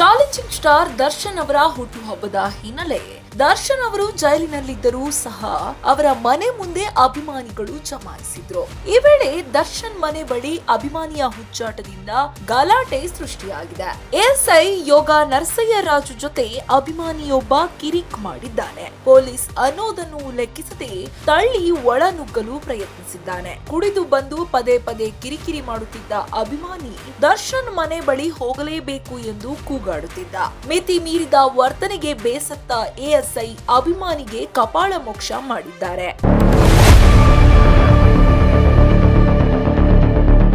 Challenging star Darshan ಅವರ ಹುಟ್ಟುಹಬ್ಬದ ಹಿನ್ನೆಲೆ ದರ್ಶನ್ ಅವರು ಜೈಲಿನಲ್ಲಿದ್ದರೂ ಸಹ ಅವರ ಮನೆ ಮುಂದೆ ಅಭಿಮಾನಿಗಳು ಜಮಾಯಿಸಿದ್ರು ಈ ವೇಳೆ ದರ್ಶನ್ ಮನೆ ಬಳಿ ಅಭಿಮಾನಿಯ ಹುಚ್ಚಾಟದಿಂದ ಗಲಾಟೆ ಸೃಷ್ಟಿಯಾಗಿದೆ. ಎಸ್ಐ ಯೋಗ ನರಸಯ್ಯ ರಾಜು ಜೊತೆ ಅಭಿಮಾನಿಯೊಬ್ಬ ಕಿರಿಕ್ ಮಾಡಿದ್ದಾನೆ. ಪೊಲೀಸ್ ಅನ್ನೋದನ್ನು ಲೆಕ್ಕಿಸದೆ ತಳ್ಳಿ ಒಳನುಗ್ಗಲು ಪ್ರಯತ್ನಿಸಿದ್ದಾನೆ. ಕುಡಿದು ಬಂದು ಪದೇ ಪದೇ ಕಿರಿಕಿರಿ ಮಾಡುತ್ತಿದ್ದ ಅಭಿಮಾನಿ ದರ್ಶನ್ ಮನೆ ಬಳಿ ಹೋಗಲೇಬೇಕು ಎಂದು ಕೂಗಾಡುತ್ತಿದ್ದ. ಮಿತಿ ಮೀರಿದ ವರ್ತನೆಗೆ ಬೇಸತ್ತ ಎಎಸ್ಐ ಅಭಿಮಾನಿಗೆ ಕಪಾಳ ಮೋಕ್ಷ ಮಾಡಿದ್ದಾರೆ.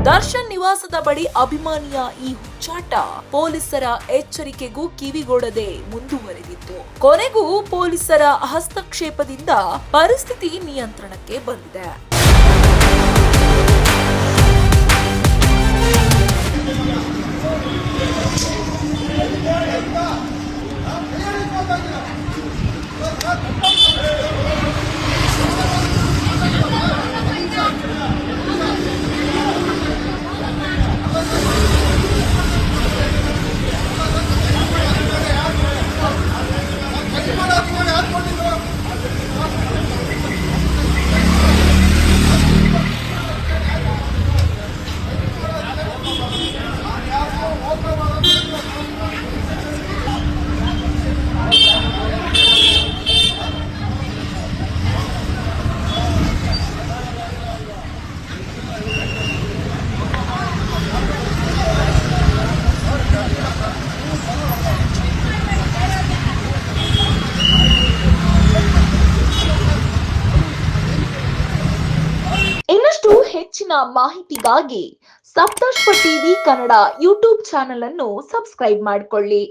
ದರ್ಶನ್ ನಿವಾಸದ ಬಳಿ ಅಭಿಮಾನಿಯ ಈ ಹುಚ್ಚಾಟ ಪೊಲೀಸರ ಎಚ್ಚರಿಕೆಗೂ ಕಿವಿಗೊಡದೆ ಮುಂದುವರೆದಿತ್ತು. ಕೊನೆಗೂ ಪೊಲೀಸರ ಹಸ್ತಕ್ಷೇಪದಿಂದ ಪರಿಸ್ಥಿತಿ ನಿಯಂತ್ರಣಕ್ಕೆ ಬಂದಿದೆ. ಹೆಚ್ಚಿನ ಮಾಹಿತಿಗಾಗಿ Saptashwa TV Kannada YouTube channel ಅನ್ನು ಸಬ್ಸ್ಕ್ರೈಬ್ ಮಾಡಿಕೊಳ್ಳಿ.